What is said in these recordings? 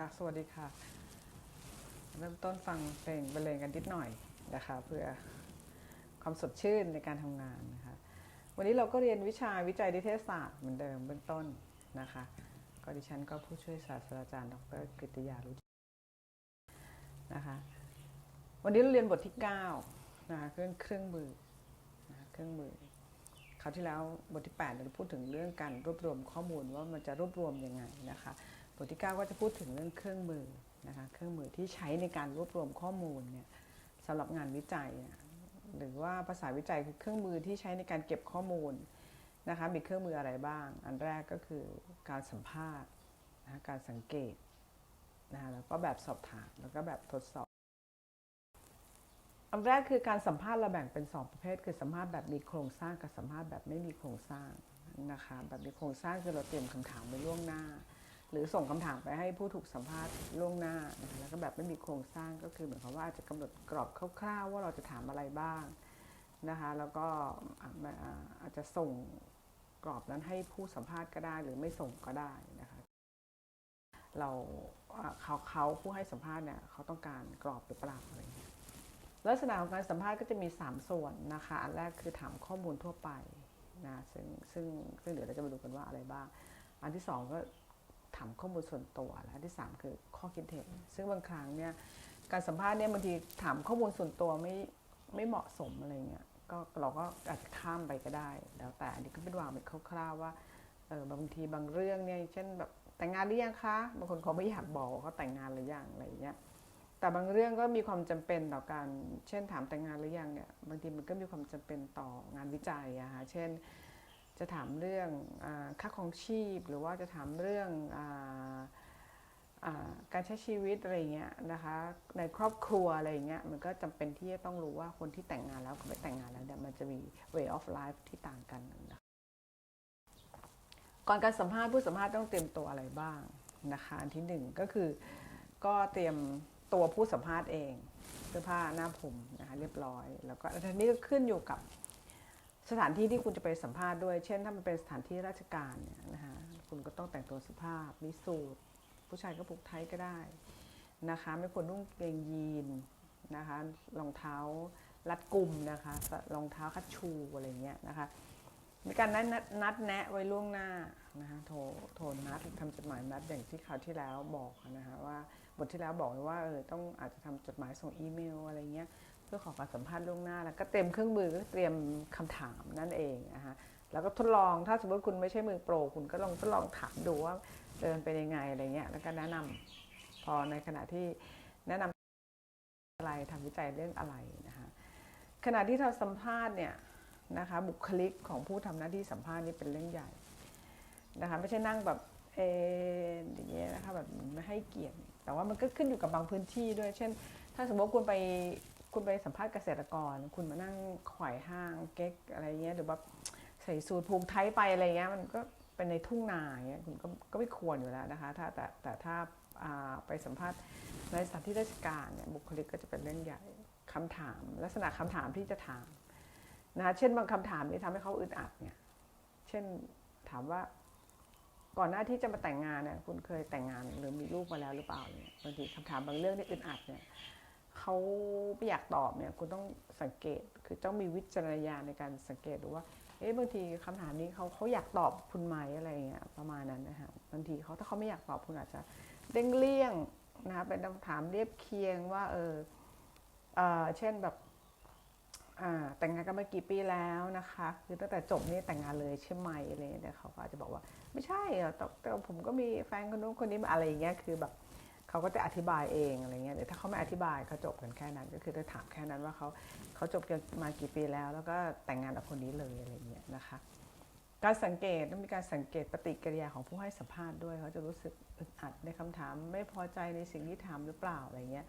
ค่ะ สวัสดีค่ะ เริ่มต้นฟังเพลงบรรเลงกันนิดหน่อยนะคะ เพื่อความสดชื่นในการทำงานนะคะ วันนี้เราก็เรียนวิชาวิจัยนิเทศศาสตร์เหมือนเดิมเบื้องต้นนะคะ ก็ดิฉันก็ผู้ช่วยศาสตราจารย์ ดรกฤติยารู้นะคะ วันนี้เราเรียนบทที่9นะคะเรื่องเครื่องมือนะะเครื่องมือคราวที่แล้วบทที่ 8 เราพูดถึงเรื่องการรวบรวมข้อมูลว่ามันจะรวบรวมยังไงนะคะ ทที่ 9 ก็จะพูดถึงเรื่องเครื่องมือนะคะเครื่องมือที่ใช้ในการรวบรวมข้อมูลเนี่ยสำหรับงานวิจัย หรือว่าภาษาวิจัยคือเครื่องมือที่ใช้ในการเก็บข้อมูลนะคะมีเครื่องมืออะไรบ้าง อันแรกก็คือการสัมภาษณ์นะะการสังเกตนะะแล้วก็แบบสอบถามแล้วก็แบบทดสอบ อันแรกคือการสัมภาษณ์เราแบ่งเป็น 2 ประเภท คือสัมภาษณ์แบบมีโครงสร้างกับสัมภาษณ์แบบไม่มีโครงสร้างนะคะแบบมีโครงสร้างคือเราเตรียมคำถามไว้ล่วงหน้า หรือส่งคำถามไปให้ผู้ถูกสัมภาษณ์ล่วงหน้านะคะแล้วก็แบบไม่มีโครงสร้างก็คือเหมือนกับว่าอาจจะกำหนดกรอบคร่าวๆ ว่าเราจะถามอะไรบ้างนะคะ แล้วก็อาจจะส่งกรอบนั้นให้ผู้สัมภาษณ์ก็ได้ หรือไม่ส่งก็ได้นะคะ เราเขาเขาผู้ให้สัมภาษณ์เนี่ยเขาต้องการกรอบหรือเปล่าอะไรอย่างเงี้ยลักษณะของการสัมภาษณ์ก็จะมี 3 ส่วนนะคะอันแรกคือถามข้อมูลทั่วไปนะซึ่งซึ่งซึ่งเดี๋ยวเราจะมาดูกันว่าอะไรบ้าง อันที่สองก็ ถามข้อมูลส่วนตัว และที่สามคือข้อคิดเห็น ซึ่งบางครั้งเนี่ยการสัมภาษณ์เนี่ยบางทีถามข้อมูลส่วนตัวไม่ไม่เหมาะสมอะไรเงี้ยก็เราก็อาจจะข้ามไปก็ได้ แล้วแต่อันนี้ก็เป็นวางเป็นคร่าวๆว่าเออบางทีบางเรื่องเนี่ยเช่นแบบแต่งงานหรือยังคะบางคนเขาไม่อยากบอกเขาแต่งงานหรือยังอะไรเงี้ยแต่บางเรื่องก็มีความจำเป็นต่อการ เช่นถามแต่งงานหรือยังเนี่ยบางทีมันก็มีความจำเป็นต่องานวิจัยอะคะเช่น จะถามเรื่องอค่าครองชีพ หรือว่าจะถามเรื่องอการใช้ชีวิตอะไรเงี้ยนะคะในครอบครัวอะไรเงี้ยมันก็จำเป็นที่จะต้องรู้ว่าคนที่แต่งงานแล้วกับไม่แต่งงานแล้วเนี่ยมันจะมี way of life ที่ต่างกันนะก่อนการสัมภาษณ์ผู้สัมภาษณ์ต้องเตรียมตัวอะไรบ้างนะคะอันที่หนึ่งก็คือก็เตรียมตัวผู้สัมภาษณ์เองเสื้อผ้าหน้าผมนะคะเรียบร้อย แล้วก็อันนี้ก็ขึ้นอยู่กับ สถานที่ที่คุณจะไปสัมภาษณ์ด้วย เช่น ถ้ามันเป็นสถานที่ราชการเนี่ยนะคะคุณก็ต้องแต่งตัวสุภาพมีสูทผู้ชายก็ผูกไทยก็ได้นะคะ ไม่ควรนุ่งเกงยีนนะคะรองเท้ารัดกุมนะคะรองเท้าคัดชูอะไรเงี้ยนะคะมีการนัดนัดแนะไว้ล่วงหน้านะคะโทรโทรนัดทำจดหมายนัดอย่างที่คราวที่แล้วบอกนะคะว่าบทที่แล้วบอกว่าเออต้องอาจจะทำจดหมายส่งอีเมลอะไรเงี้ย พื่อขอการสัมภาษณ์ล่วงหน้าแล้วก็เตรียมเครื่องมือก็เตรียมคำถามนั่นเองนะคะแล้วก็ทดลองถ้าสมมติคุณไม่ใช่มือโปร คุณก็ลองทดลองถามดูว่าเดินเป็นยังไงอะไรเงี้ยแล้วก็แนะนำพอในขณะที่แนะนำอะไรทำวิจัยเรื่องอะไรนะคะขณะที่เราสัมภาษณ์เนี่ยนะคะบุคลิกของผู้ทำหน้าที่สัมภาษณ์นี่เป็นเรื่องใหญ่นะคะไม่ใช่นั่งแบบเออย่างเงี้ยนะคะแบบไม่ให้เกียรติแต่ว่ามันก็ขึ้นอยู่กับบางพื้นที่ด้วย เช่น ถ้าสมมติคุณไป คุณไปสัมภาษณ์เกษตรกร คุณมานั่งขวายห้างเก๊กอะไรเงี้ยหรือว่าใส่สูทผูกไทยไปอะไรเงี้ยมันก็เป็นในทุ่งนาเงี้ยคุณก็ก็ไม่ควรอยู่แล้วนะคะ ถ้าแต่แต่ถ้าไปสัมภาษณ์ในสถานที่ราชการเนี่ยบุคลิกก็จะเป็นเรื่องใหญ่คำถาม ลักษณะคำถามที่จะถามนะคะเช่นบางคำถามนี่ทำให้เขาอึดอัดเนี่ยเช่นถามว่าก่อนหน้าที่จะมาแต่งงานเนี่ยคุณเคยแต่งงานหรือมีลูกมาแล้วหรือเปล่าเนี่ยบางทีคำถามบางเรื่องที่อึดอัดเนี่ย เขาไม่อยากตอบเนี่ยคุณต้องสังเกตคือต้องมีวิจารณญาณในการสังเกตดูว่าเอ๊ะบางทีคำถามนี้เขาเขาอยากตอบคุณไหมอะไรเงี้ยประมาณนั้นนะคะบางทีเขาถ้าเขาไม่อยากตอบคุณอาจจะเด้งเลี่ยงนะคะเป็นคำถามเรียบเคียงว่าเออเออเช่นแบบแต่งงานกันมากี่ปีแล้วนะคะคือตั้งแต่จบนี่แต่งงานเลยใช่ไหมอะไรเงี้ยเขาก็อาจจะบอกว่า ไม่ใช่อะแต่ผมก็มีแฟนคนนู้นคนนี้อะไรอย่างเงี้ยคือแบบ เขาก็จะอธิบายเองอะไรเงี้ยเดี๋ยวถ้าเขาไม่อธิบายเขาจบกันแค่นั้น ก็คือจะถามแค่นั้นว่าเขาเขาจบกันมากี่ปีแล้ว แล้วก็แต่งงานกับคนนี้เลยอะไรเงี้ยนะคะ การสังเกตต้องมีการสังเกตปฏิกิริยาของผู้ให้สัมภาษณ์ด้วย เขาจะรู้สึกอึดอัดในคำถามไม่พอใจในสิ่งที่ถามหรือเปล่าอะไรเงี้ย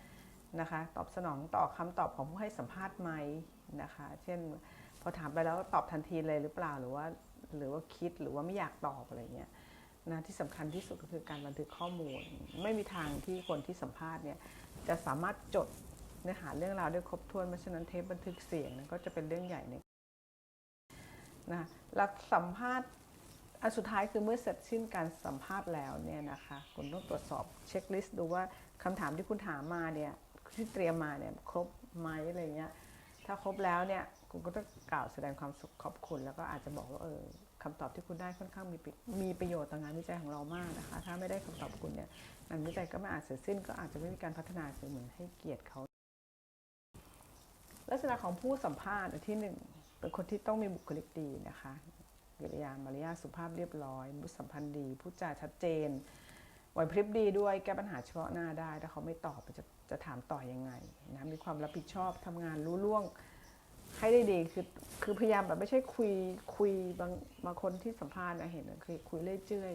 นะคะ ตอบสนองต่อคำตอบของผู้ให้สัมภาษณ์ไหมนะคะ เช่นพอถามไปแล้วตอบทันทีเลยหรือเปล่าหรือว่าหรือว่าคิดหรือว่าไม่อยากตอบอะไรเงี้ย นะที่สำคัญที่สุดก็คือการบันทึกข้อมูล ไม่มีทางที่คนที่สัมภาษณ์เนี่ยจะสามารถจดเนื้อหาเรื่องราวได้ครบถ้วนเพราะฉะนั้นเทปบันทึกเสียงก็จะเป็นเรื่องใหญ่เนี่ยนะหลักสัมภาษณ์อันสุดท้ายคือเมื่อเสร็จสิ้นการสัมภาษณ์แล้วเนี่ยนะคะคุณต้องตรวจสอบเช็คลิสต์ดูว่าคำถามที่คุณถามมาเนี่ยที่เตรียมมาเนี่ยครบไหมอะไรเงี้ยถ้าครบแล้วเนี่ยคุณก็ต้องกล่าวแสดงความสุขขอบคุณ แล้วก็อาจจะบอกว่าเออ คำตอบที่คุณได้ค่อนข้างมีประมีประโยชน์ต่องานวิจัยของเรามากนะคะ ถ้าไม่ได้คำตอบคุณเนี่ยงานวิจัยก็ไม่อาจเสร็จสิ้น ก็อาจจะไม่มีการพัฒนาคือเหมือนให้เกียรติเขา ลักษณะของผู้สัมภาษณ์อันที่หนึ่งเป็นคนที่ต้องมีบุคลิกดีนะคะกิริยามารยาสุภาพเรียบร้อยมุสัมพันธ์ดีพูดจาชัดเจนไหวพริบดีด้วยแก้ปัญหาเฉพาะหน้าได้ถ้าเขาไม่ตอบจะจะถามต่อยังไงนะมีความรับผิดชอบทำงานรู้ล่วง ให้ได้ดีคือคือพยายามแบบไม่ใช่คุยคุยบางบางคนที่สัมภาษณ์นะเห็นคือคุยเรื่อยเจื่อย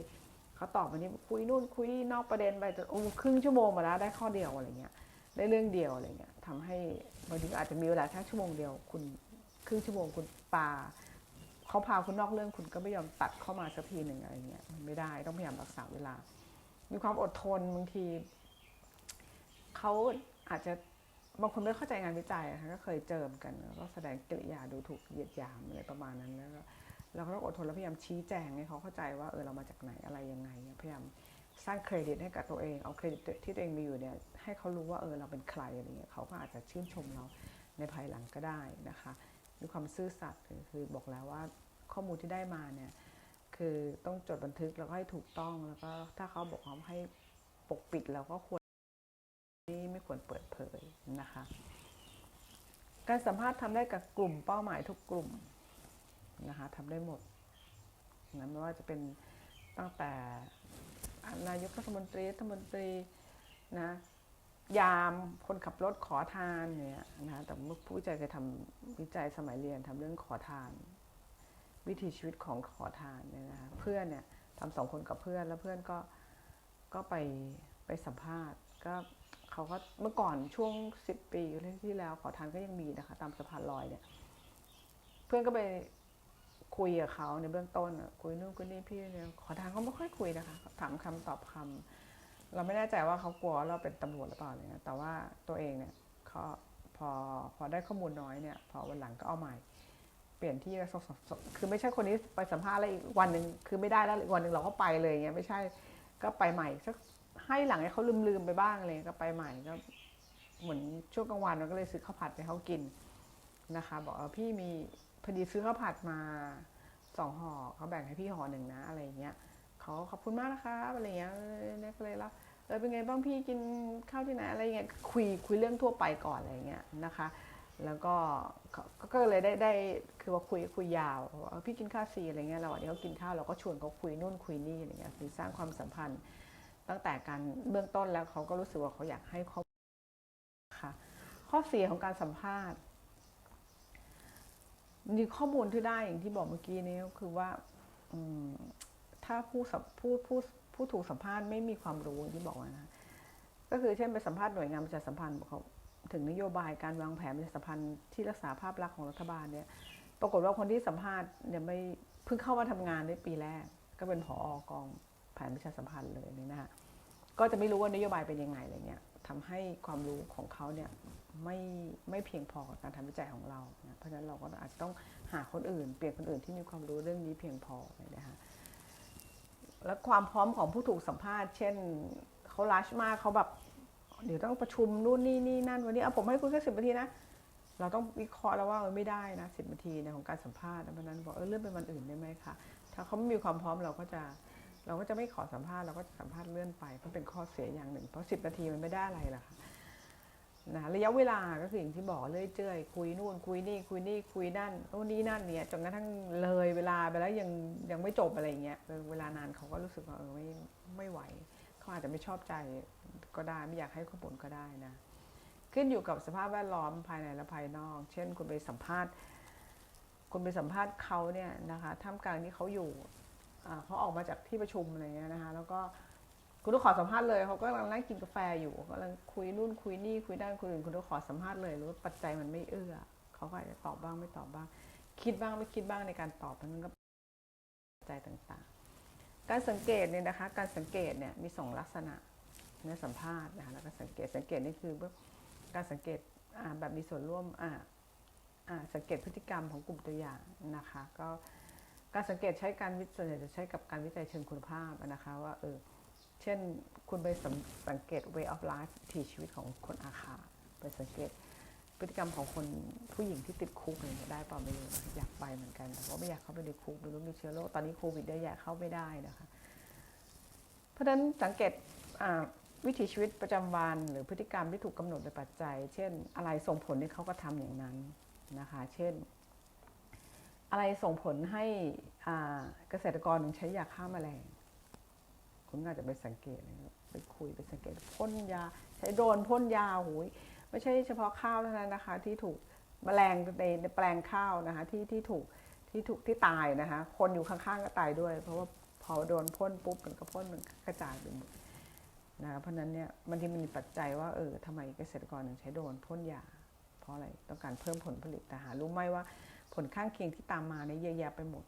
เขาตอบมานี้คุยนู่นคุยนี่นอกประเด็นไปจนโอ้ครึ่งชั่วโมงมาแล้วได้ข้อเดียวอะไรเงี้ยได้เรื่องเดียวอะไรเงี้ยทำให้บางทีอาจจะมีเวลาแค่ชั่วโมงเดียว คุณครึ่งชั่วโมงคุณปาเขาพาคุณนอกเรื่องคุณก็ไม่ยอมตัดเข้ามาสักทีหนึ่งอะไรเงี้ยมันไม่ได้ต้องพยายามรักษาเวลา มีความอดทนบางทีเขาอาจจะ บางคนไม่เข้าใจงานวิจัยอะค่ะก็เคยเจอเหมอนกันแล้วก็แสดงกิริยาดูถูกเหยียดหยามอะไรประมาณนั้นแล้วก็เราก็ต้องอดทนแล้วพยายามชี้แจงให้เขาเข้าใจว่าเออเรามาจากไหนอะไรยังไงพยายามสร้างเครดิตให้กับตัวเองเอาเครดิตที่ตัวเองมีอยู่เนี่ยให้เขารู้ว่าเออเราเป็นใครอะไรเงี้ยเขาก็อาจจะชื่นชมเราในภายหลังก็ได้นะคะมีความซื่อสัตย์คือคือบอกแล้วว่าข้อมูลที่ได้มาเนี่ยคือต้องจดบันทึกแล้วก็ให้ถูกต้องแล้วก็ถ้าเขาบอกว่าให้ปกปิดเราก็ควร นี่ไม่ควรเปิดเผยนะคะ การสัมภาษณ์ทำได้กับกลุ่มเป้าหมายทุกกลุ่มนะคะทำได้หมดนะไม่ว่าจะเป็นตั้งแต่นายกรัฐมนตรีรัฐมนตรีนะยามคนขับรถขอทานเนี่ยนะแต่เมื่อผู้วิจัยเคยทำวิจัยสมัยเรียนทำเรื่องขอทาน วิถีชีวิตของขอทานเนี่ยนะคะเพื่อนเนี่ยทำสองคนกับเพื่อนแล้วเพื่อนก็ก็ไปไปสัมภาษณ์ก็ เขาก็เมื่อก่อนช่วงสิบปีที่แล้วขอทานก็ยังมีนะคะ ตามสะพานลอยเนี่ย เพื่อนก็ไปคุยกับเขาในเบื้องต้นอะคุยนู่นคุยนี่พี่เนี่ยขอทางเขาไม่ค่อยคุยนะคะ ถามคำตอบคำเราไม่แน่ใจว่าเขากลัวเราเป็นตำรวจหรือเปล่าเนี่ยแต่ว่าตัวเองเนี่ยเขาพอพอได้ข้อมูลน้อยเนี่ย พอวันหลังก็เอาใหม่ เปลี่ยนที่สคือไม่ใช่คนนี้ไปสัมภาษณ์แล้วอีกวันหนึ่งคือไม่ได้แล้วอีกวันหนึ่งเราก็ไปเลยเงี้ยไม่ใช่ก็ไปใหม่สัก ให้หลังให้เขาลืมๆไปบ้างอะไรเลยก็ไปใหม่ก็เหมือนช่วงกลางวันเราก็เลยซื้อข้าวผัดให้เขากินนะคะ บอกว่าพี่มีพอดีซื้อข้าวผัดมาสองห่อเขาแบ่งให้พี่ห่อหนึ่งนะอะไรเงี้ยเขาขอบคุณมากนะครับอะไรเงี้ยเออเนี่ยก็เลยแล้วเออเป็นไงบ้างพี่กินข้าวที่ไหนอะไรเงี้ยคุยคุยเรื่องทั่วไปก่อนอะไรเงี้ยนะคะ แล้วก็เขาก็เลยได้ได้คือว่าคุยคุยยาวว่าพี่กินข้าวซีอะไรเงี้ยเราวันนี้เขากินข้าวเราก็ชวนเขาคุยนู่นคุยนี่อะไรเงี้ยสร้างความสัมพันธ์ ตั้งแต่การเบื้องต้นแล้วเขาก็รู้สึกว่าเขาอยากให้ข้อมูลค่ะข้อเสียของการสัมภาษณ์มีข้อมูลที่ได้อย่างที่บอกเมื่อกี้นี้ก็คือว่าถ้าผู้ผู้ผู้ผู้ถูกสัมภาษณ์ไม่มีความรู้อย่างที่บอกนะก็คือเช่นไปสัมภาษณ์หน่วยงานประชาสัมพันธ์บอกเขาถึงนโยบายการวางแผนประชาสัมพันธ์ที่รักษาภาพลักษณ์ของรัฐบาลเนี่ย ปรากฏว่าคนที่สัมภาษณ์เนี่ยไม่เพิ่งเข้ามาทำงานได้ปีแรก ก็เป็นผออกอง แผนประชาสัมพันธ์เลยนี่นะฮะก็จะไม่รู้ว่านโยบายเป็นยังไงอะไรเงี้ยทำให้ความรู้ของเขาเนี่ยไม่ไม่เพียงพอกับการทำวิจัยของเรานะเพราะฉะนั้นเราก็อาจจะต้องหาคนอื่น เปลี่ยนคนอื่นที่มีความรู้เรื่องนี้เพียงพอเลยนะคะและความพร้อมของผู้ถูกสัมภาษณ์ เช่นเขาลัชมากเขาแบบเดี๋ยวต้องประชุมนู่นนี่นี่นั่นวันนี้เอาผมให้คุณแค่สิบนาทีนะเราต้องวิเคราะห์แล้วว่าไม่ได้นะสิบนาทีในของการสัมภาษณ์เพราะฉะนั้นบอกเออเลื่อนเป็นวันอื่นได้ไหมคะถ้าเขาไม่มีความพร้อมเราก็จะ เราก็จะไม่ขอสัมภาษณ์เราก็จะสัมภาษณ์เลื่อนไปเพราะเป็นข้อเสียอย่างหนึ่ง เพราะสิบนาทีมันไม่ได้อะไรล่ะค่ะนะระยะเวลาก็คืออย่างที่บอกเลยเจ้ยคุยนู่นคุยนี่คุยนี่คุยนั่นโน่นนี่นั่นเนี่ยจนกระทั่งเลยเวลาไปแล้วยังยังไม่จบอะไรเงี้ยเวลานานเขาก็รู้สึกว่าเออไม่ไม่ไหวเขาอาจจะไม่ชอบใจก็ได้ไม่อยากให้ข้อมูลก็ได้นะ ขึ้นอยู่กับสภาพแวดล้อมภายในและภายนอก เช่นคุณไปสัมภาษณ์คุณไปสัมภาษณ์เขาเนี่ยนะคะท่ามกลางที่เขาอยู่ เขาออกมาจากที่ประชุมอะไรเงี้ยนะคะ แล้วก็คุณต้องขอสัมภาษณ์เลยเขาก็กำลังนั่งกินกาแฟอยู่กำลังคุยนู่นคุยนี่คุยด้านคนอื่นคุณต้องขอสัมภาษณ์เลยรือว่าปัจจัยมันไม่เอื้อเขาก็อาจจะตอบบ้างไม่ตอบบ้าง คิดบ้างไม่คิดบ้างในการตอบนั้นก็ปัจจัยต่างๆ การสังเกตเนี่ยนะคะ การสังเกตเนี่ยมีสองลักษณะในสัมภาษณ์นะคะแล้วก็สังเกตสังเกตนี่คือการสังเกตแบบมีส่วนร่วมอ่าสังเกตพฤติกรรมของกลุ่มตัวอย่างนะคะ ก็ การสังเกตใช้การวิส่วนใหญ่จะใช้กับการวิจัยเชิงคุณภาพนะคะว่าเออเช่นคุณไปสังสังเกต way of life ที่ชีวิตของคนอาคาไปสังเกตพฤติกรรมของคนผู้หญิงที่ติดคุกอะไรเงี้ยได้ปล่าไม่รู้อยากไปเหมือนกันแต่ว่าไม่อยากเข้าไปในคุกไม่รู้มีเชื้อโรคตอนนี้โควิดได้อยากเข้าไม่ได้นะคะ เพราะฉะนั้นสังเกตวิถีชีวิตประจำวันหรือพฤติกรรมที่ถูกกำหนดโดยปัจจัย เช่นอะไรส่งผลให้เขาก็ทำอย่างนั้นนะคะ เช่น อะไรส่งผลให้เกษตรกรถึงใช้ยาฆ่าแมลง คุณอาจจะไปสังเกตเลยไปคุยไปสังเกตพ่นยา ใช้โดรนพ่นยาหูยไม่ใช่เฉพาะข้าวเท่านั้นนะคะ ที่ถูกแมลงในแปลงข้าวนะคะ ที่ที่ถูกที่ถูกที่ตายนะคะ คนอยู่ข้างๆก็ตายด้วย เพราะว่าพอโดนพ่นปุ๊บมันก็พ่นมันกระจายไปหมดนะคะเพราะนั้นเนี่ยบางทีมันมีปัจจัยว่าเออทำไมเกษตรกรถึงใช้โดรนพ่นยา เพราะอะไรต้องการเพิ่มผลผลิตแต่หารู้ไหมว่า ผลข้างเคียงที่ตามมาเนี่ยเยอะแยะไปหมด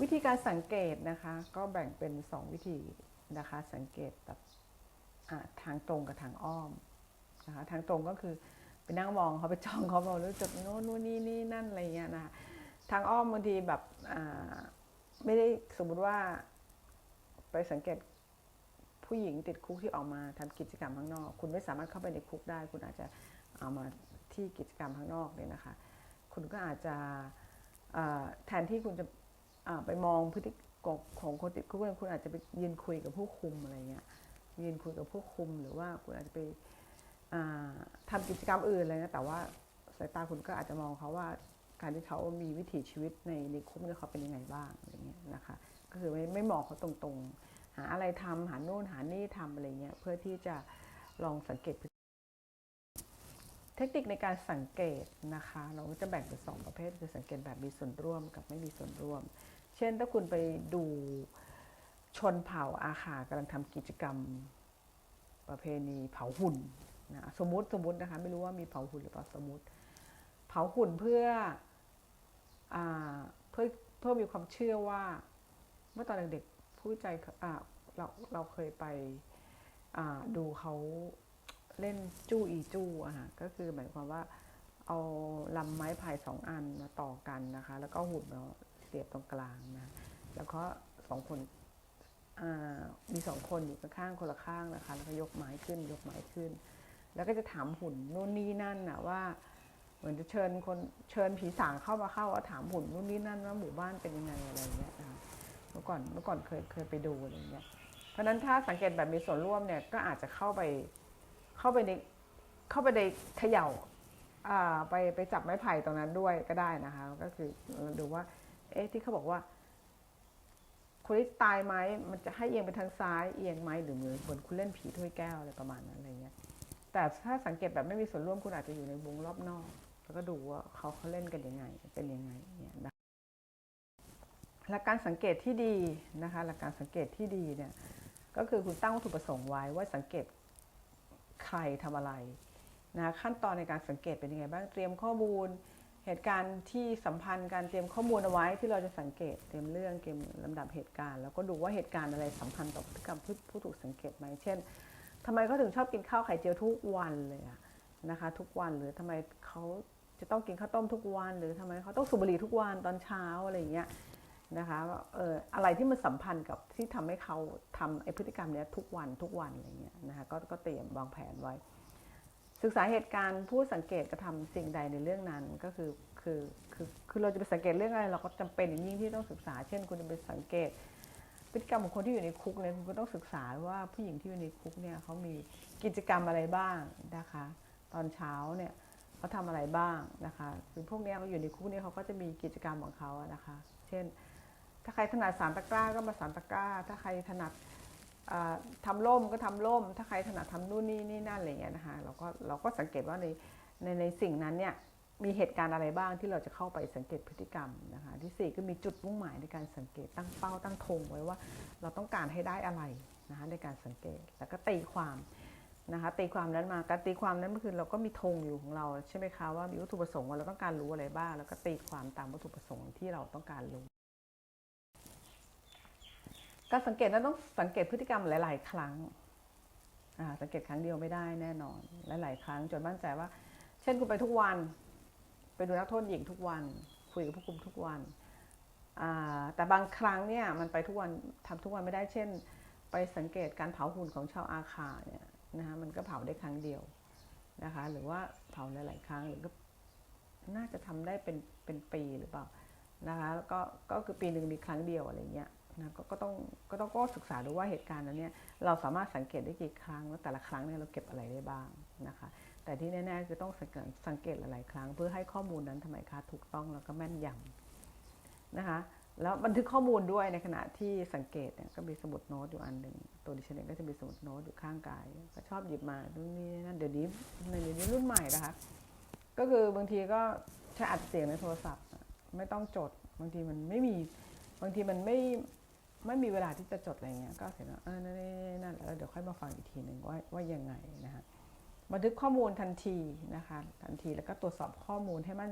วิธีการสังเกตนะคะ ก็แบ่งเป็น 2 วิธีนะคะ สังเกตแบบทางตรงกับทางอ้อมนะคะทางตรงก็คือไปนั่งมองเขาไปจ้องเขาเรารู้สึกโน่นนู่นนี่นี่นั่นอะไรเงี้ยนะคะทางอ้อมบางทีแบบไม่ได้สมมุติว่าไปสังเกตผู้หญิงติดคุกที่ออกมาทำกิจกรรมข้างนอก คุณไม่สามารถเข้าไปในคุกได้ คุณอาจจะเอามา ที่กิจกรรมข้างนอกเนี่ยนะคะ คุณก็อาจจะแทนที่คุณจะไปมองพฤติกรรมของคนติดคุกเนี่ยคุณอาจจะไปยืนคุยกับผู้คุมอะไรเงี้ยยืนคุยกับผู้คุมหรือว่าคุณอาจจะไปอ่าทำกิจกรรมอื่นอะไรนะแต่ว่าสายตาคุณก็อาจจะมองเขาว่าการที่เขามีวิถีชีวิตในในคุกเนี่ยเขาเป็นยังไงบ้างอะไรเงี้ยนะคะก็คือไม่ไม่มองเขาตรงๆ หาอะไรทำหาโน่นหานี่ทำอะไรเงี้ยเพื่อที่จะลองสังเกตพฤ ทคนิคในการสังเกตนะคะ เราจะแบ่งเป็นสองประเภทคือสังเกตแบบมีส่วนร่วมกับไม่มีส่วนร่วม เช่นถ้าคุณไปดูชนเผ่าอาขากำลังทำกิจกรรมประเพณีเผาหุ่นนะสมมติสมมตินะคะไม่รู้ว่ามีเผาหุ่นหรือเปล่าสมมติ เผาหุ่นเพื่ออเพื่อเพื่อมีความเชื่อว่า เมื่อตอนเด็กๆผู้วิจัยอ่าเราเราเคยไปดูเขา เล่นจู้อีจู้อะค่ะก็คือหมายความว่าเอาลำไม้ไผ่สองอันมาต่อกันนะคะ แล้วก็หุ่นเราเสียบตรงกลางนะแล้วก็สองคนมีสองคนอยู่ข้างๆคนละข้างนะคะ แล้วก็ยกไม้ขึ้น ยกไม้ขึ้น แล้วก็จะถามหุ่นนู่นนี่นั่นนะว่า เหมือนจะเชิญคนเชิญผีสางเข้ามาเข้าว่าถามหุ่นนู่นนี่นั่นว่าหมู่บ้านเป็นยังไงอะไรเงี้ยนะคะเมื่อก่อนเมื่อก่อนเคยเคยไปดูอะไรเงี้ยเพราะนั้นถ้าสังเกตแบบมีส่วนร่วมเนี่ยก็อาจจะเข้าไป เข้าไปในเข้าไปในเขย่าไปไปจับไม้ไผ่ตรงนั้นด้วยก็ได้นะคะ ก็คือดูว่า เอ๊ะที่เขาบอกว่า คนที่ตายไหมมันจะให้เอียงไปทางซ้ายเอียงไหมหรือเหมือนเหมือนคุณเล่นผีถ้วยแก้วอะไรประมาณนั้นอะไรเงี้ย แต่ถ้าสังเกตแบบไม่มีส่วนร่วมคุณอาจจะอยู่ในวงรอบนอก แล้วก็ดูว่าเขาเขาเล่นกันยังไง เป็นยังไงเนี่ยนะหลักการสังเกตที่ดีนะคะ หลักการสังเกตที่ดีเนี่ย ก็คือคุณตั้งวัตถุประสงค์ไว้ว่าสังเกต ใครทำอะไรนะขั้นตอนในการสังเกตเป็นยังไงบ้างเตรียมข้อมูล เหตุการณ์ที่สัมพันธ์การเตรียมข้อมูลเอาไว้ที่เราจะสังเกตเตรียมเรื่องเตรียมลำดับเหตุการณ์ แล้วก็ดูว่าเหตุการณ์อะไรสำคัญต่อพฤติกรรมผู้ถูกสังเกตไหมเช่นทำไมเขาถึงชอบกินข้าวไข่เจียวทุกวันเลยนะคะ ทุกวันหรือทำไมเขาจะต้องกินข้าวต้มทุกวัน หรือทำไมเขาต้องสูบบุหรี่ทุกวันตอนเช้าอะไรอย่างเงี้ย นะคะเอออะไรที่มันสัมพันธ์กับที่ทำให้เขาทำไอพฤติกรรมเนี้ยทุกวันทุกวันอะไรเงี้ยนะคะก็ก็เตรียมวางแผนไว้ ศึกษาเหตุการณ์ผู้สังเกตกระทำสิ่งใดในเรื่องนั้นก็คือคือคือคือเราจะไปสังเกตเรื่องอะไรเราก็จำเป็นอย่างยิ่งที่ต้องศึกษา เช่น คุณจะไปสังเกต พฤติกรรมของคนที่อยู่ในคุกเนี่ยคุณก็ต้องศึกษาว่าผู้หญิงที่อยู่ในคุกเนี่ยเขามีกิจกรรมอะไรบ้างนะคะ ตอนเช้าเนี่ยเขาทำอะไรบ้างนะคะคือพวกเนี้ยเขาอยู่ในคุกเนี่ยเขาก็จะมีกิจกรรมของเขาอะนะคะ เช่น ถ้าใครถนัดสารตะกร้าก็มาสารตะกร้า ถ้าใครถนัดอ่าทำร่มก็ทำร่ม ถ้าใครถนัดทำนู่นนี่นี่นั่นอะไรเงี้ยนะคะเราก็เราก็สังเกตว่าในในในสิ่งนั้นเนี่ยมีเหตุการณ์อะไรบ้างที่เราจะเข้าไปสังเกตพฤติกรรมนะคะที่สี่ก็มีจุดมุ่งหมายในการสังเกตตั้งเป้าตั้งธงไว้ว่า เราต้องการให้ได้อะไรนะคะในการสังเกตแล้วก็ตีความนะคะตีความนั้นมาการตีความนั้นก็คือเราก็มีธงอยู่ของเราใช่ไหมคะว่ามีวัตถุประสงค์ว่าเราต้องการรู้อะไรบ้าง แล้วก็ตีความตามวัตถุประสงค์ที่เราต้องการรู้ การสังเกตนั้นต้องสังเกตพฤติกรรมหลาย ๆ ครั้ง สังเกตครั้งเดียวไม่ได้แน่นอน หลาย ๆ ครั้งจนมั่นใจว่า เช่นคุณไปทุกวัน ไปดูนักโทษหญิงทุกวัน คุยกับผู้คุมทุกวัน แต่บางครั้งเนี่ยมันไปทุกวันทำทุกวันไม่ได้ เช่น ไปสังเกตการเผาหุ่นของชาวอาคาเนี่ยนะคะมันก็เผาได้ครั้งเดียวนะคะหรือว่าเผาหลาย ๆ ครั้งหรือก็น่าจะทำได้เป็นเป็นปีหรือเปล่านะคะแล้วก็ก็คือปีหนึ่งมีครั้งเดียวอะไรเงี้ย นะก็ก็ต้องก็ต้องก็ศึกษาดูว่าเหตุการณ์นั้นเนี่ยเราสามารถสังเกตได้กี่ครั้ง แล้วแต่ละครั้งเนี่ยเราเก็บอะไรได้บ้างนะคะ แต่ที่แน่ๆคือต้องสังเกตสังเกตหลายๆครั้ง เพื่อให้ข้อมูลนั้นทำไมคะถูกต้องแล้วก็แม่นยำนะคะแล้วบันทึกข้อมูลด้วยในขณะที่สังเกตเนี่ยก็มีสมุดโน้ตอยู่อันหนึ่งตัวดิฉันเองก็จะมีสมุดโน้ตอยู่ข้างกาย ก็ชอบหยิบมานู่นนี่นั่นเดี๋ยวนี้ในเดี๋ยวนี้รุ่นใหม่นะคะ ก็คือบางทีก็ใช้อัดเสียงในโทรศัพท์ ไม่ต้องจด บางทีมันไม่มีบางทีมันไม่ ไม่มีเวลาที่จะจดอะไรเงี้ยก็เสียงว่าเออนั่นนั่นแล้วเดี๋ยวค่อยมาฟังอีกทีหนึ่งว่าว่ายังไงนะคะบันทึกข้อมูลทันทีนะคะ ทันทีแล้วก็ตรวจสอบข้อมูลให้มัน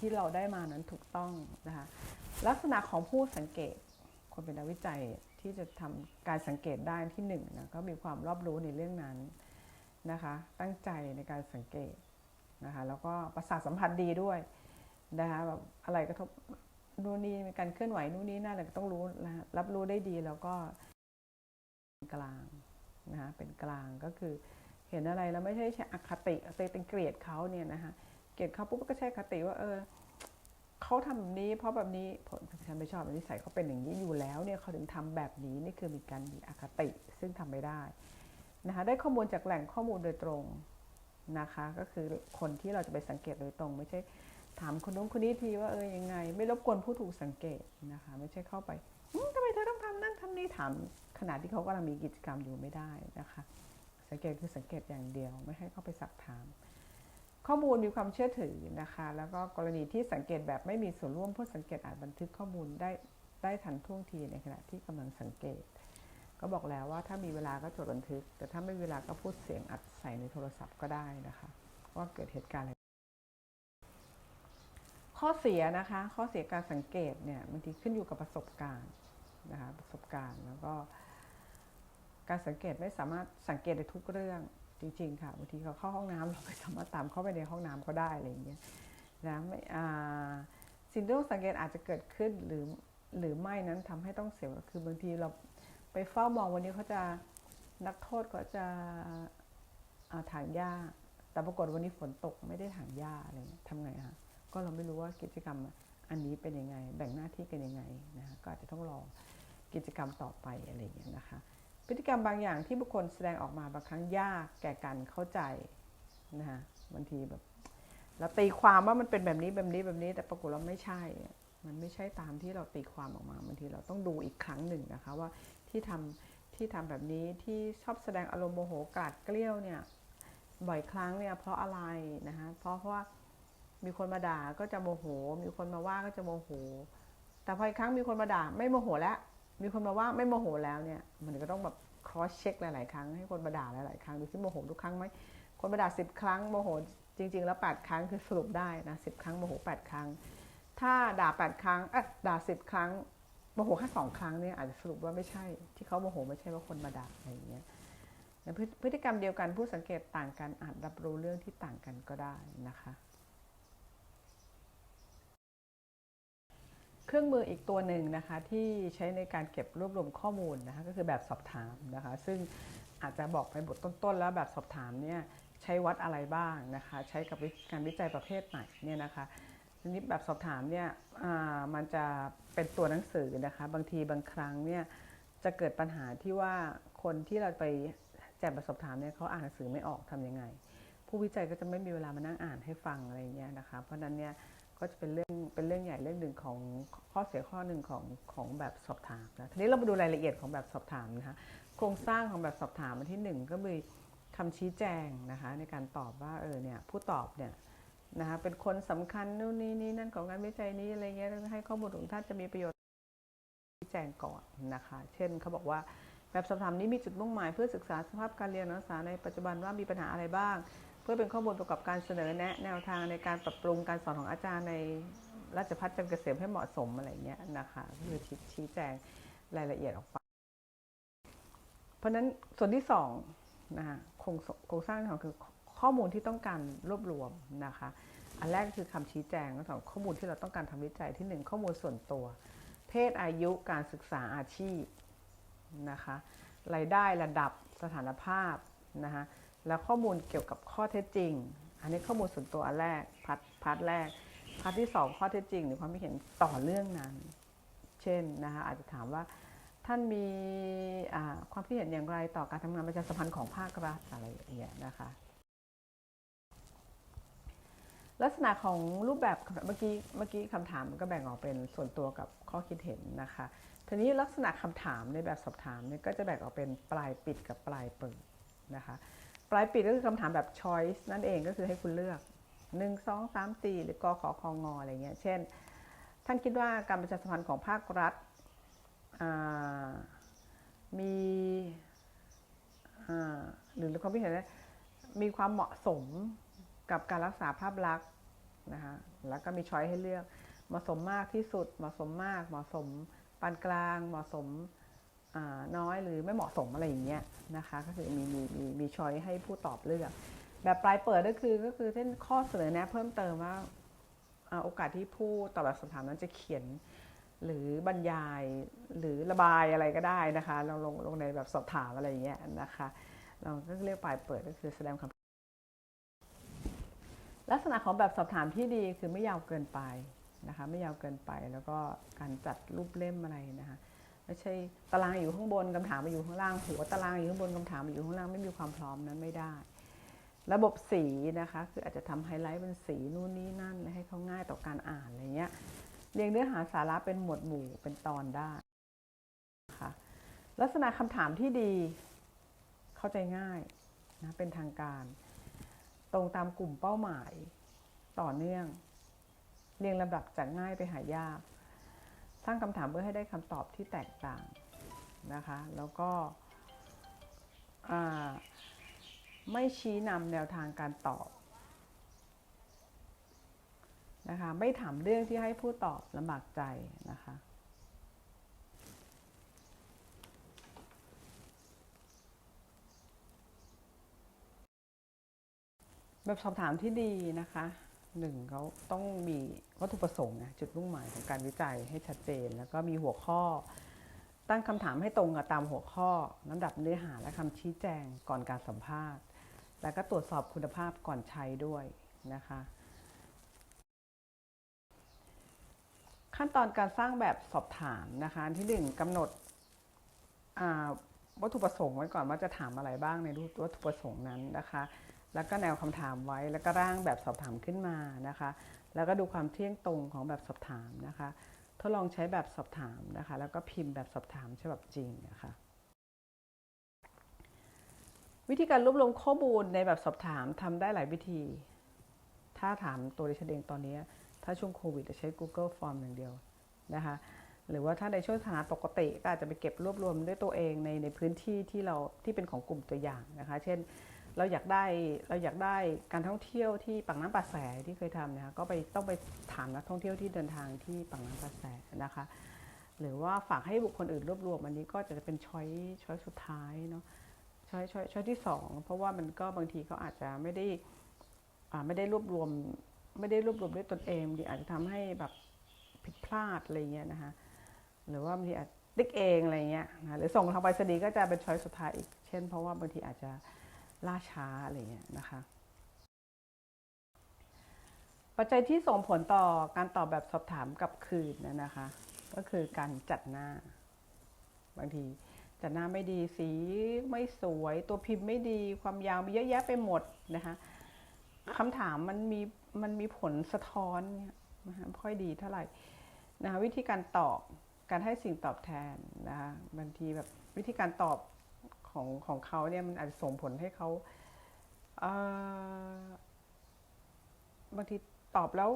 ที่เราได้มานั้นถูกต้องนะคะลักษณะของผู้สังเกต คนเป็นนักวิจัยที่จะทำการสังเกตได้ที่หนึ่งนะก็มีความรอบรู้ในเรื่องนั้นนะคะ ตั้งใจในการสังเกตนะคะแล้วก็ประสาทสัมผัสดีด้วยนะคะแบบอะไรกระทบ นู่นนี่มีการเคลื่อนไหวนู่นนี่นั่นอะไรต้องรู้นะรับรู้ได้ดีแล้วก็กลางนะคะเป็นกลางก็คือเห็นอะไรแล้วไม่ใช่ใช้อคติเป็นเกลียดเขาเนี่ยนะคะเกลียดเขาปุ๊บก็ใช้คติว่าเออเขาทำแบบนี้ เพราะแบบนี้ผมฉันไม่ชอบนิสัยเขาเป็นอย่างนี้อยู่แล้วเนี่ยเขาถึงทำแบบนี้นี่คือมีการมีอคติซึ่งทำไม่ได้นะคะได้ข้อมูลจากแหล่งข้อมูลโดยตรงนะคะ ก็คือคนที่เราจะไปสังเกตโดยตรง ไม่ใช่ ถามคนนู้นคนนี้ทีว่าเออยังไง ไม่รบกวนผู้ถูกสังเกตนะคะ ไม่ใช่เข้าไปทำไมเธอต้องทำนั่นทำนี่ถามขณะที่เขากำลังมีกิจกรรมอยู่ไม่ได้นะคะ สังเกตคือสังเกตอย่างเดียว ไม่ให้เข้าไปสักถาม ข้อมูลมีความเชื่อถือนะคะ แล้วก็กรณีที่สังเกตแบบไม่มีส่วนร่วมผู้สังเกตอาจบันทึกข้อมูลได้ได้ทันท่วงทีในขณะที่กำลังสังเกต ก็บอกแล้วว่าถ้ามีเวลาก็จดบันทึก แต่ถ้าไม่มีเวลาก็พูดเสียงอัดใส่ในโทรศัพท์ก็ได้นะคะ ว่าเกิดเหตุการณ์อะไร ข้อเสียนะคะ ข้อเสียการสังเกตเนี่ยบางทีขึ้นอยู่กับประสบการณ์นะคะประสบการณ์แล้วก็ การสังเกตไม่สามารถสังเกตได้ทุกเรื่องจริงๆค่ะบางทีเขาเข้าห้องน้ำเราไม่สามารถตามเข้าไปในห้องน้ำก็ได้อะไรอย่างเงี้ยนะไม่สิ่งที่ต้องสังเกตอาจจะเกิดขึ้นหรือหรือไม่นั้นทำให้ต้องเสียคือบางทีเราไปเฝ้ามองวันนี้เขาจะนักโทษเขาจะาถางหญ้า แต่ปรากฏวันนี้ฝนตกไม่ได้ถางหญ้าอะไรทำไงคะ ก็เราไม่รู้ว่ากิจกรรมอันนี้เป็นยังไง แบ่งหน้าที่กันยังไงนะคะก็อาจจะต้องรอกิจกรรมต่อไปอะไรอย่างเงี้ยนะคะ พฤติกรรมบางอย่างที่บุคคลแสดงออกมาบางครั้งยากแก่การเข้าใจนะคะบางทีแบบเราตีความว่ามันเป็นแบบนี้แบบนี้แบบนี้แต่ปรากฏเราไม่ใช่ มันไม่ใช่ตามที่เราตีความออกมาบางทีเราต้องดูอีกครั้งหนึ่งนะคะว่าที่ทำที่ทำแบบนี้ที่ชอบแสดงอารมณ์โมโหกาดเกลี้ยวเนี่ยบ่อยครั้งเนี่ยเพราะอะไรนะคะเพราะเพราะว่า มีคนมาด่าก็จะโมโห มีคนมาว่าก็จะโมโห แต่พออีกครั้งมีคนมาด่าไม่โมโหแล้ว มีคนมาว่าไม่โมโหแล้วเนี่ย มันก็ต้องแบบ cross check หลาย ๆ ครั้งให้คนมาด่าหลาย ๆ ครั้งดูซิโมโหทุกครั้งไหมคนมาด่าสิบครั้งโมโหจริง ๆ แล้วแปดครั้งคือสรุปได้นะสิบครั้งโมโหแปดครั้ง ถ้าด่าแปดครั้งเอ๊ะด่าสิบครั้งโมโหแค่สองครั้งเนี่ยอาจจะสรุปว่าไม่ใช่ ที่เขาโมโหไม่ใช่ว่าคนมาด่าอะไรอย่างเงี้ยแต่พฤพฤติกรรมเดียวกันผู้สังเกตต่างกันอาจรับรู้เรื่องที่ต่างกันก็ได้นะคะ เครื่องมืออีกตัวหนึ่งนะคะที่ใช้ในการเก็บรวบรวมข้อมูลนะคะก็คือแบบสอบถามนะคะ ซึ่งอาจจะบอกไปบทต้นๆ แล้วแบบสอบถามเนี่ยใช้วัดอะไรบ้างนะคะ ใช้กับการวิจัยประเภทไหนเนี่ยนะคะทีนี้แบบสอบถามเนี่ยมันจะเป็นตัวหนังสือนะคะ บางทีบางครั้งเนี่ยจะเกิดปัญหาที่ว่าคนที่เราไปแจกแบบสอบถามเนี่ยเขาอ่านหนังสือไม่ออกทำยังไง ผู้วิจัยก็จะไม่มีเวลามานั่งอ่านให้ฟังอะไรเงี้ยนะคะ เพราะฉะนั้นเนี่ย ก็จะเป็นเรื่องเป็นเรื่องใหญ่เรื่องหนึ่งของข้อเสียข้อหนึ่งของของแบบสอบถามนะทีนี้เรามาดูรายละเอียดของแบบสอบถามนะคะโครงสร้างของแบบสอบถามอันที่หนึ่งก็มีคำชี้แจงนะคะในการตอบว่าเออเนี่ยผู้ตอบเนี่ยนะคะเป็นคนสำคัญนู่นนี่นี่นั่นของงานวิจัยนี้อะไรเงี้ยให้ข้อมูลของท่านจะมีประโยชน์ชี้แจงก่อนนะคะ เช่นเขาบอกว่าแบบสอบถามนี้มีจุดมุ่งหมายเพื่อศึกษาสภาพการเรียนการศึกษาในปัจจุบันว่ามีปัญหาอะไรบ้าง พื่อเป็นข้อมูลประกอบการเสนอแนะแนวทางในการปรับปรุงการสอนของอาจารย์ในราชพัฒจันเกษมให้เหมาะสมอะไรเงี้ยนะคะคือชี้แจงรายละเอียดออกไป เพราะฉะนั้นส่วนที่สองนะคะโครงโครงสร้างของคือข้อมูลที่ต้องการรวบรวมนะคะ อันแรกก็คือคำชี้แจงของข้อมูลที่เราต้องการทำวิจัยที่หนึ่งข้อมูลส่วนตัว เพศอายุการศึกษาอาชีพนะคะรายได้ระดับสถานภาพนะคะ แล้วข้อมูลเกี่ยวกับข้อเท็จจริง อันนี้ข้อมูลส่วนตัวอันแรกพาร์ทพาร์ทแรกพาร์ทที่สองข้อเท็จจริง หรือความคิดเห็นต่อเรื่องนั้น เช่นนะคะอาจจะถามว่าท่านมีความคิดเห็นอย่างไรต่อการทำงานประชาสัมพันธ์ของภาครัฐอะไรอย่างเงี้ยนะคะลักษณะของรูปแบบเมื่อกี้เมื่อกี้คำถามมันก็แบ่งออกเป็นส่วนตัวกับข้อคิดเห็นนะคะ ทีนี้ลักษณะคำถามในแบบสอบถามเนี่ยก็จะแบ่งออกเป็นปลายปิดกับปลายเปิดนะคะ ปลายปิดก็คือคำถามแบบ choice นั่นเองก็คือให้คุณเลือก 1 2 3 4 หรือกขอคองออะไรเงี้ย เช่น ท่านคิดว่าการประชาสัมพันธ์ของภาครัฐมีอ่าหรือความคิดเห็นนะมีความเหมาะสมกับการรักษาภาพลักษณ์นะคะแล้วก็มีช้อยให้เลือก เหมาะสมมากที่สุด เหมาะสมมาก เหมาะสมปานกลาง เหมาะสม น้อยหรือไม่เหมาะสมอะไรอย่างเงี้ยนะคะก็คือมีมีมีมีช้อยให้ผู้ตอบเลือก แบบปลายเปิดก็คือก็คือเช่นข้อเสนอแนะเพิ่มเติมว่าโอกาสที่ผู้ตอบแบบสอบถามนั้นจะเขียนหรือบรรยายหรือระบายอะไรก็ได้นะคะลงลงลงในแบบสอบถามอะไรอย่างเงี้ยนะคะเราก็เรียกปลายเปิดก็คือแสดงความลักษณะของแบบสอบถามที่ดีคือไม่ยาวเกินไปนะคะไม่ยาวเกินไปแล้วก็การจัดรูปเล่มอะไรนะคะ ไม่ใช่ตารางอยู่ข้างบนคำถามมาอยู่ข้างล่างหัวตารางอยู่ข้างบนคำถามมาอยู่ข้างล่างไม่มีความพร้อมนั้นไม่ได้ ระบบสีนะคะคืออาจจะทำไฮไลท์เป็นสีนู่นนี่นั่นให้เขาง่ายต่อการอ่านอะไรเงี้ยเรียงเนื้อหาสาระเป็นหมวดหมู่เป็นตอนได้นะคะลักษณะคำถามที่ดีเข้าใจง่ายนะเป็นทางการ ตรงตามกลุ่มเป้าหมายต่อเนื่อง เรียงลำดับจากง่ายไปหายาก สร้างคำถามเพื่อให้ได้คำตอบที่แตกต่างนะคะ แล้วก็ไม่ชี้นำแนวทางการตอบนะคะไม่ถามเรื่องที่ให้ผู้ตอบลำบากใจนะคะแบบสอบถามที่ดีนะคะ หนึ่งเขาต้องมีวัตถุประสงค์นะจุดมุ่งหมายของการวิจัยให้ชัดเจน แล้วก็มีหัวข้อ ตั้งคำถามให้ตรงกับตามหัวข้อลำดับเนื้อหาและคำชี้แจงก่อนการสัมภาษณ์ แล้วก็ตรวจสอบคุณภาพก่อนใช้ด้วยนะคะ ขั้นตอนการสร้างแบบสอบถามนะคะที่หนึ่งกำหนดวัตถุประสงค์ไว้ก่อนว่าจะถามอะไรบ้างในวัตถุประสงค์นั้นนะคะ แล้วก็แนวคำถามไว้ แล้วก็ร่างแบบสอบถามขึ้นมานะคะ แล้วก็ดูความเที่ยงตรงของแบบสอบถามนะคะ ทดลองใช้แบบสอบถามนะคะ แล้วก็พิมพ์แบบสอบถามฉบับจริงนะคะวิธีการรวบรวมข้อมูลในแบบสอบถามทำได้หลายวิธี ถ้าถามตัวดิฉันเองตอนนี้ ถ้าช่วงโควิดจะใช้ Google Form อย่างเดียวนะคะ หรือว่าถ้าในช่วงสถานปกติก็อาจจะไปเก็บรวบรวมด้วยตัวเองในในพื้นที่ที่เราที่เป็นของกลุ่มตัวอย่างนะคะ เช่น เราอยากได้เราอยากได้การท่องเที่ยวที่ปากน้ำประแสที่เคยทำนะคะก็ไปต้องไปถามนักท่องเที่ยวที่เดินทางที่ปากน้ำประแสนะคะ หรือว่าฝากให้บุคคลอื่นรวบรวมอันนี้ก็จะเป็นช้อยช้อยสุดท้ายเนาะช้อยช้อยช้อยที่สองเพราะว่ามันก็บางทีเขาอาจจะไม่ได้อ่าไม่ได้รวบรวมไม่ได้รวบรวมด้วยตนเองบางทีอาจจะทำให้แบบผิดพลาดอะไรเงี้ยนะคะหรือว่าบางทีอาจติ๊กเองอะไรเงี้ยนะหรือส่งทางไปรษณีย์ก็จะเป็นช้อยสุดท้ายอีกเช่น เพราะว่าบางทีอาจจะ ล่าช้าอะไรเงี้ยนะคะ ปัจจัยที่ส่งผลต่อการตอบแบบสอบถามกับคืนนะนะคะ ก็คือการจัดหน้า บางทีจัดหน้าไม่ดีสีไม่สวย ตัวพิมพ์ไม่ดีความยาวมีเยอะแยะไปหมดนะคะคำถามมันมีมันมีผลสะท้อนเนี่ยนะคะไม่ค่อยดีเท่าไหร่นะคะวิธีการตอบการให้สิ่งตอบแทนนะคะบางทีแบบวิธีการตอบ ของของเขาเนี่ยมันอาจจะส่งผลให้เขาบางทีตอบแล้ว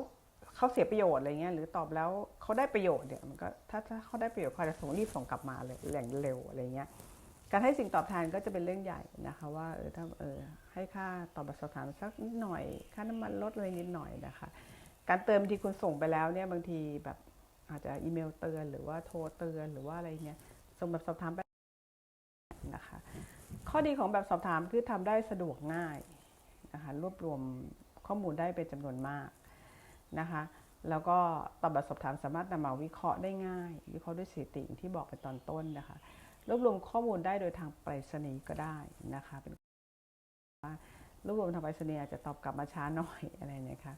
เขาเสียประโยชน์อะไรเงี้ยหรือตอบแล้วเขาได้ประโยชน์เนี่ยมันก็ถ้าถ้าเขาได้ประโยชน์เขาจะส่งรีบส่งกลับมาเลยแหล่งเร็วอะไรเงี้ยการให้สิ่งตอบแทนก็จะเป็นเรื่องใหญ่นะคะ ว่าเออถ้าเออให้ค่าตอบแบบสอบถามสักนิดหน่อย ค่าน้ำมันลดอะไรนิดหน่อยนะคะ การเติมที่คุณส่งไปแล้วเนี่ยบางทีแบบอาจจะอีเมลเตือนหรือว่าโทรเตือนหรือว่าอะไรเงี้ยส่งแบบสอบถามไป นะคะ ข้อดีของแบบสอบถามคือทำได้สะดวกง่ายนะคะรวบรวมข้อมูลได้เป็นจำนวนมากนะคะแล้วก็ตอบแบบสอบถามสามารถนำมาวิเคราะห์ได้ง่าย วิเคราะห์ด้วยสถิติที่บอกไปตอนต้นนะคะรวบรวมข้อมูลได้โดยทางไปรษณีย์ก็ได้นะคะเป็นว่ารวบรวมทางไปรษณีย์อาจจะตอบกลับมาช้าหน่อยอะไรเนะคะ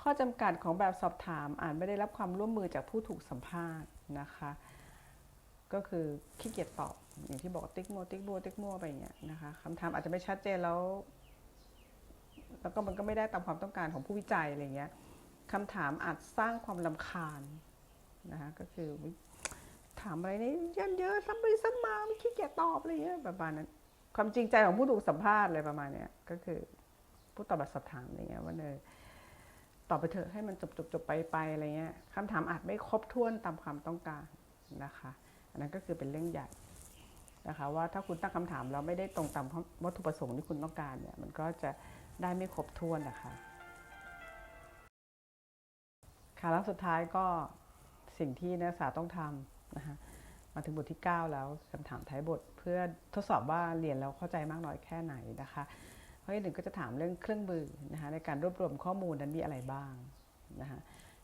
ข้อจำกัดของแบบสอบถามอาจไม่ได้รับความร่วมมือจากผู้ถูกสัมภาษณ์นะคะ ก็คือขี้เกียจตอบอย่างที่บอกติ๊กโมวติ๊กบัวติ๊กมั่วไปอย่างเงี้ยนะคะคำถามอาจจะไม่ชัดเจนแล้ว แล้วก็มันก็ไม่ได้ตามความต้องการของผู้วิจัยอะไรเงี้ยคำถามอาจสร้างความลำคาญนะคะก็คือถามอะไรนี่เยอะๆซ้ำไปซ้ำมาไม่ขี้เกียจตอบอะไรเงี้ยประมาณนั้น ความจริงใจของผู้ถูกสัมภาษณ์อะไรประมาณเนี้ยก็คือผู้ตอบแบบสอบถามอะไรเงี้ยว่าเนยตอบไปเถอะให้มันจบจบจบไปไปอะไรเงี้ยคำถามอาจไม่ครบถ้วนตามความต้องการนะคะ อันนั้นก็คือเป็นเรื่องใหญ่นะคะว่าถ้าคุณตั้งคำถามแล้วไม่ได้ตรงตามวัตถุประสงค์ที่คุณต้องการเนี่ยมันก็จะได้ไม่ครบถ้วนนะคะค่ะแล้วสุดท้ายก็สิ่งที่นักศึกษาต้องทำนะคะมาถึงบทที่ 9 แล้วคำถามท้ายบท เพื่อทดสอบว่าเรียนแล้วเข้าใจมากน้อยแค่ไหนนะคะข้อที่หนึ่งก็จะถามเรื่องเครื่องมือนะคะในการรวบรวมข้อมูลนั้นมีอะไรบ้างนะคะ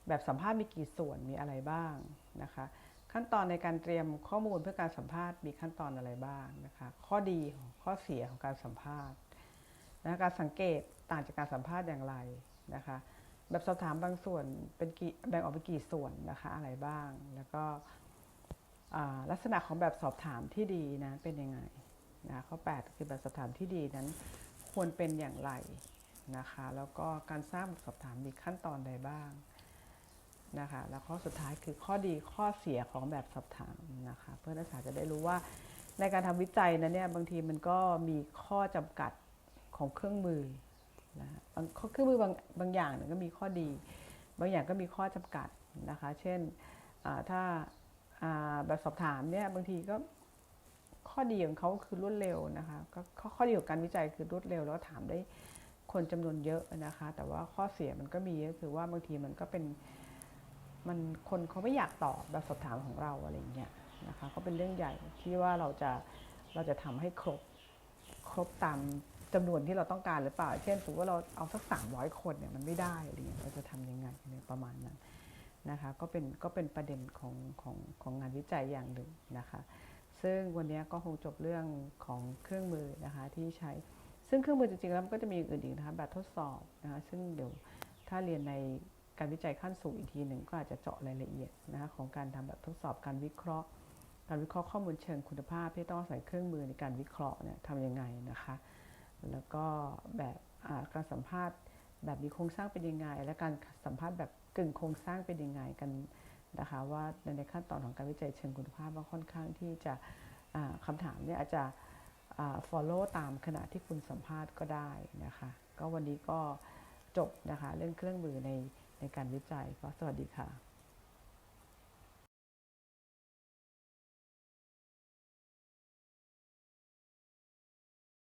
แบบสัมภาษณ์มีกี่ส่วนมีอะไรบ้างนะคะ ขั้นตอนในการเตรียมข้อมูลเพื่อการสัมภาษณ์มีขั้นตอนอะไรบ้างนะคะข้อดีข้อเสียของการสัมภาษณ์นะการสังเกตต่างจากการสัมภาษณ์อย่างไรนะคะแบบสอบถามบางส่วนเป็นกี่แบ่งออกเป็นกี่ส่วนนะคะอะไรบ้าง แล้วก็ลักษณะของแบบสอบถามที่ดีนะเป็นยังไงนะข้อ 8 คือแบบสอบถามที่ดีนั้นควรเป็นอย่างไรนะคะ แล้วก็การสร้างแบบสอบถามมีขั้นตอนใดบ้าง นะคะแล้วข้อสุดท้ายคือข้อดีข้อเสียของแบบสอบถามนะคะเพื่อนักศึกษาจะได้รู้ว่าในการทำวิจัยนั้นเนี่ยบางทีมันก็มีข้อจำกัดของเครื่องมือนะบางเครื่องมือบางบางอย่างเนี่ยก็มีข้อดี บางอย่างก็มีข้อจำกัดนะคะ เช่นถ้าแบบสอบถามเนี่ยบางทีก็ข้อดีของเขาคือรวดเร็วนะคะก็ข้อดีของการวิจัยคือรวดเร็วแล้วถามได้คนจำนวนเยอะนะคะ แต่ว่าข้อเสียมันก็มีก็คือว่าบางทีมันก็เป็น มันคนเขาไม่อยากตอบแบบสอบถามของเราอะไรอย่างเงี้ยนะคะก็เป็นเรื่องใหญ่ที่ว่าเราจะเราจะทำให้ครบครบตามจำนวนที่เราต้องการหรือเปล่า เช่นสมมติว่าเราเอาสัก 300 คนเนี่ยมันไม่ได้อะไรเงี้ยเราจะทำยังไงเนี่ยประมาณนั้นนะคะก็เป็นก็เป็นประเด็นของของของงานวิจัยอย่างหนึ่งนะคะ ซึ่งวันนี้ก็คงจบเรื่องของเครื่องมือนะคะที่ใช้ ซึ่งเครื่องมือจริงๆแล้วมันก็จะมีอื่นอีกนะคะแบบทดสอบนะคะซึ่งเดี๋ยวถ้าเรียนใน การวิจัยขั้นสูงอีกทีหนึ่งก็อาจจะเจาะรายละเอียดนะคะของการทำแบบทดสอบการวิเคราะห์ การวิเคราะห์ข้อมูลเชิงคุณภาพที่ต้องอาศัยเครื่องมือในการวิเคราะห์เนี่ยทำยังไงนะคะ แล้วก็แบบการสัมภาษณ์แบบมีโครงสร้างเป็นยังไง และการสัมภาษณ์แบบกึ่งโครงสร้างเป็นยังไงกันนะคะว่าในขั้นตอนของการวิจัยเชิงคุณภาพว่าค่อนข้างที่จะอ่าคำถามเนี่ยอาจจะ follow ตามขณะที่คุณสัมภาษณ์ก็ได้นะคะ ก็วันนี้ก็จบนะคะเรื่องเครื่องมือใน ในการวิจัยก็สวัสดีค่ะ